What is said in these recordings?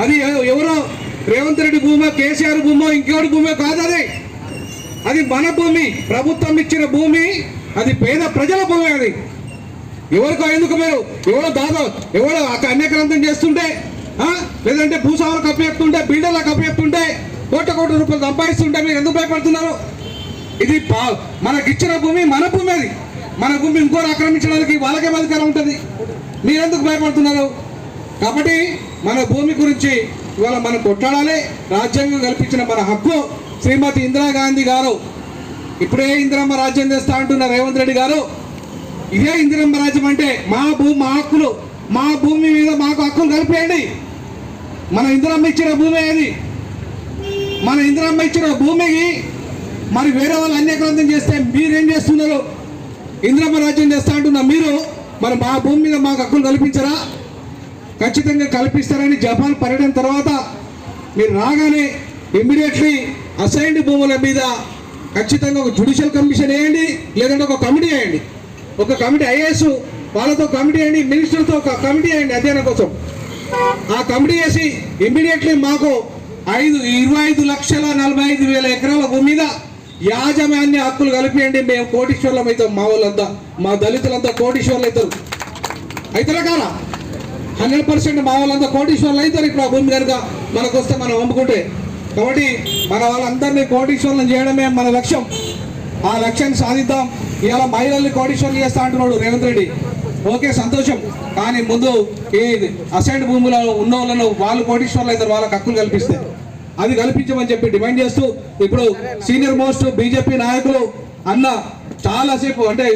అది ఎవరో రేవంత్ రెడ్డి భూమో కేసీఆర్ భూమో ఇంకెవరి భూమో కాదు అది. అది మన భూమి ప్రభుత్వం ఇచ్చిన భూమి అది పేద ప్రజల భూమి అది. ఎవరికో ఎందుకు మీరు? ఎవరో దాదా ఎవరో అన్యక్రాంతం చేస్తుంటే లేదంటే భూస్వాములు కప్పచెప్తుంటే బిల్డర్లు కప్పచెప్తుంటే కోట్ల కోట్ల రూపాయలు సంపాదిస్తుంటే మీరు ఎందుకు భయపడుతున్నారు? ఇది పా- మనకిచ్చిన భూమి మన భూమి అది. మన భూమి ఇంకోరు ఆక్రమించడానికి వాళ్ళకే అధికారం ఉంటుంది? మీరెందుకు భయపడుతున్నారు? కాబట్టి మన భూమి గురించి ఇవాళ మనం కొట్లాడాలి. రాజ్యాంగం కల్పించిన మన హక్కు శ్రీమతి ఇందిరాగాంధీ గారు. ఇప్పుడే ఇందిరమ్మ రాజ్యం చేస్తా అంటున్న రేవంత్ రెడ్డి గారు. ఇదే ఇందిరమ్మ రాజ్యం అంటే మా భూమి మా హక్కులు. మా భూమి మీద మాకు హక్కులు కలిపేయండి. మన ఇందిరమ్మ ఇచ్చిన భూమి ఏది? మన ఇందిరమ్మ ఇచ్చిన భూమికి మరి వేరే వాళ్ళు అన్యక్రాంతం చేస్తే మీరేం చేస్తున్నారు? ఇందిరమ్మ రాజ్యం చేస్తా అంటున్న మీరు మరి మా భూమి మీద మాకు హక్కులు కల్పించరా? ఖచ్చితంగా కల్పిస్తారని జపాన్ పర్యటన తర్వాత మీరు రాగానే ఇమ్మీడియట్లీ అసైన్డ్ భూముల మీద ఖచ్చితంగా ఒక జ్యుడిషియల్ కమిషన్ వేయండి లేదంటే ఒక కమిటీ వేయండి. ఒక కమిటీ ఐఏఎస్ వాళ్ళతో కమిటీ వేయండి మినిస్టర్తో ఒక కమిటీ వేయండి అధ్యయనం కోసం. ఆ కమిటీ వేసి ఇమ్మీడియట్లీ మాకు ఐదు ఇరవై ఐదు లక్షల నలభై ఐదు వేల ఎకరాల భూమి మీద యాజమాన్య హక్కులు కలిపియండి మేము కోటీశ్వర్లం అవుతాం మా వాళ్ళంతా మా దళితులంతా కోటీశ్వర్లు అవుతారు. అవుతారా కారా హండ్రెడ్ పర్సెంట్ మా వాళ్ళంతా కోటీశ్వర్లు అవుతారు ఇప్పుడు ఆ భూమి కనుక మనకు వస్తే మనం అమ్ముకుంటే కాబట్టి మన వాళ్ళందరినీ కోటీశ్వర్లను చేయడమే మన లక్ష్యం. ఆ లక్ష్యాన్ని సాధిద్దాం. ఇవాళ మహిళల్ని కోటీశ్వర్లు చేస్తా అంటున్నాడు రేవంత్ రెడ్డి. ఓకే సంతోషం. కానీ ముందు ఏ అసైన్డ్ భూములో ఉన్న వాళ్ళను వాళ్ళు కోటీశ్వర్లు అవుతారు వాళ్ళకి హక్కులు కల్పిస్తే. అది కల్పించమని చెప్పి డిమాండ్ చేస్తూ ఇప్పుడు సీనియర్ మోస్ట్ బీజేపీ నాయకులు అన్న చాలాసేపు అంటే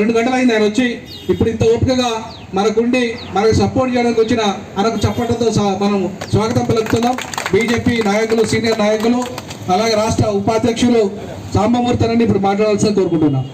రెండు గంటలు అయింది ఆయన వచ్చి. ఇప్పుడు ఇంత ఓపికగా మనకుండి మనకు సపోర్ట్ చేయడానికి వచ్చిన మనకు చప్పట్లతో మనం స్వాగతం పలుకుతున్నాం. బీజేపీ నాయకులు సీనియర్ నాయకులు అలాగే రాష్ట్ర ఉపాధ్యక్షులు సాంబమూర్తి అని ఇప్పుడు మాట్లాడాల్సింది కోరుకుంటున్నాం.